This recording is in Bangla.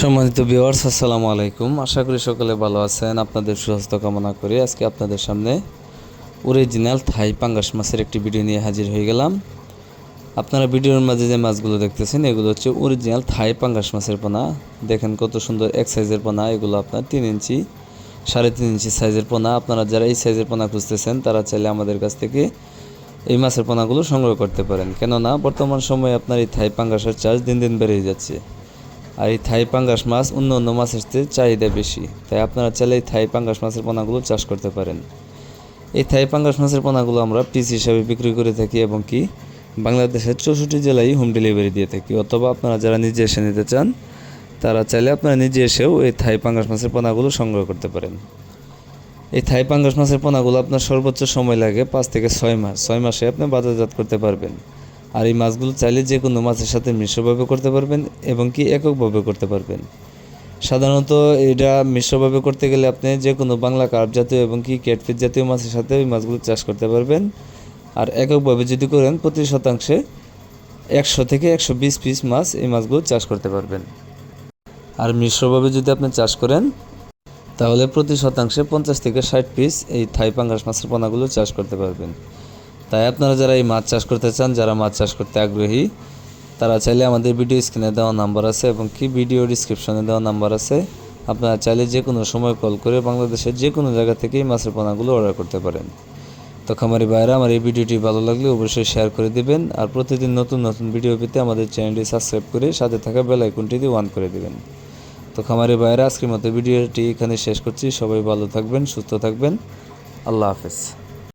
সম্মানিত ভিউয়ার্স, আসসালামু আলাইকুম। আশা করি সকলে ভালো আছেন। আপনাদের সুস্বাস্থ্য কামনা করে আজকে আপনাদের সামনে অরিজিনাল থাই পাঙ্গাস মাছের একটি ভিডিও নিয়ে হাজির হয়ে গেলাম। আপনারা ভিডিওর মাঝে যে মাছগুলো দেখতেছেন, এগুলো হচ্ছে অরিজিনাল থাই পাঙ্গাস মাছের পোনা। দেখেন কত সুন্দর এক সাইজের পোনা। এগুলো আপনার তিন ইঞ্চি, সাড়ে তিন ইঞ্চি সাইজের পোনা। আপনারা যারা এই সাইজের পোনা খুঁজতেছেন, তারা চাইলে আমাদের কাছ থেকে এই মাছের পোনাগুলো সংগ্রহ করতে পারেন। কেননা, বর্তমান সময়ে আপনার এই থাই পাঙ্গাসের চার্জ দিন দিন বেড়েই যাচ্ছে। আর এই থাই পাঙ্গাস মাছ অন্য অন্য মাছের চেয়ে চাহিদা বেশি। তাই আপনারা চাইলে এই থাই পাঙ্গাস মাছের পোনাগুলো চাষ করতে পারেন। এই থাই পাঙ্গাস মাছের পোনাগুলো আমরা পিস হিসাবে বিক্রি করে থাকি এবং কি বাংলাদেশের চৌষট্টি জেলায় হোম ডেলিভারি দিয়ে থাকি। অথবা আপনারা যারা নিজে এসে নিতে চান, তারা চাইলে আপনারা নিজে এসেও এই থাই পাঙ্গাস মাছের পোনাগুলো সংগ্রহ করতে পারেন। এই থাই পাঙ্গাস মাছের পোনাগুলো আপনার সর্বোচ্চ সময় লাগে পাঁচ থেকে ছয় মাস, ছয় মাসে আপনি বাজারজাত করতে পারবেন। আর এই মাছগুলো চাইলে যে কোনো মাছের সাথে মিশ্রভাবে করতে পারবেন এবং কি এককভাবে করতে পারবেন। সাধারণত এটা মিশ্রভাবে করতে গেলে আপনি যে কোনো বাংলা কার্প জাতীয় এবং কি ক্যাটফিট জাতীয় মাছের সাথে ওই মাছগুলো চাষ করতে পারবেন। আর এককভাবে যদি করেন প্রতি শতাংশে একশো থেকে একশো বিশ পিস মাছ এই মাছগুলো চাষ করতে পারবেন। আর মিশ্রভাবে যদি আপনি চাষ করেন, তাহলে প্রতি শতাংশে পঞ্চাশ থেকে ষাট পিস এই থাই পাঙ্গাস মাছের পোনাগুলো চাষ করতে পারবেন। তাই আপনারা যারা এই মাছ চাষ করতে চান, যারা মাছ চাষ করতে আগ্রহী, তারা চাইলে আমাদের ভিডিও স্ক্রিনে দেওয়া নাম্বার আছে এবং কি ভিডিও ডিসক্রিপশনে দেওয়া নাম্বার আছে, আপনারা চাইলে যে কোনো সময় কল করে বাংলাদেশের যে কোনো জায়গা থেকেই মাছের পোনাগুলো অর্ডার করতে পারেন। তো খামারি ভাইরা আমার এই ভিডিওটি ভালো লাগলে অবশ্যই শেয়ার করে দিবেন আর প্রতিদিন নতুন নতুন ভিডিও পেতে আমাদের চ্যানেলটি সাবস্ক্রাইব করে সাথে থাকা বেল আইকনটিতে ওয়ান করে দিবেন। তো খামারি ভাইরা আজকের মতো ভিডিওটি এখানে শেষ করছি। সবাই ভালো থাকবেন, সুস্থ থাকবেন। আল্লাহ হাফেজ।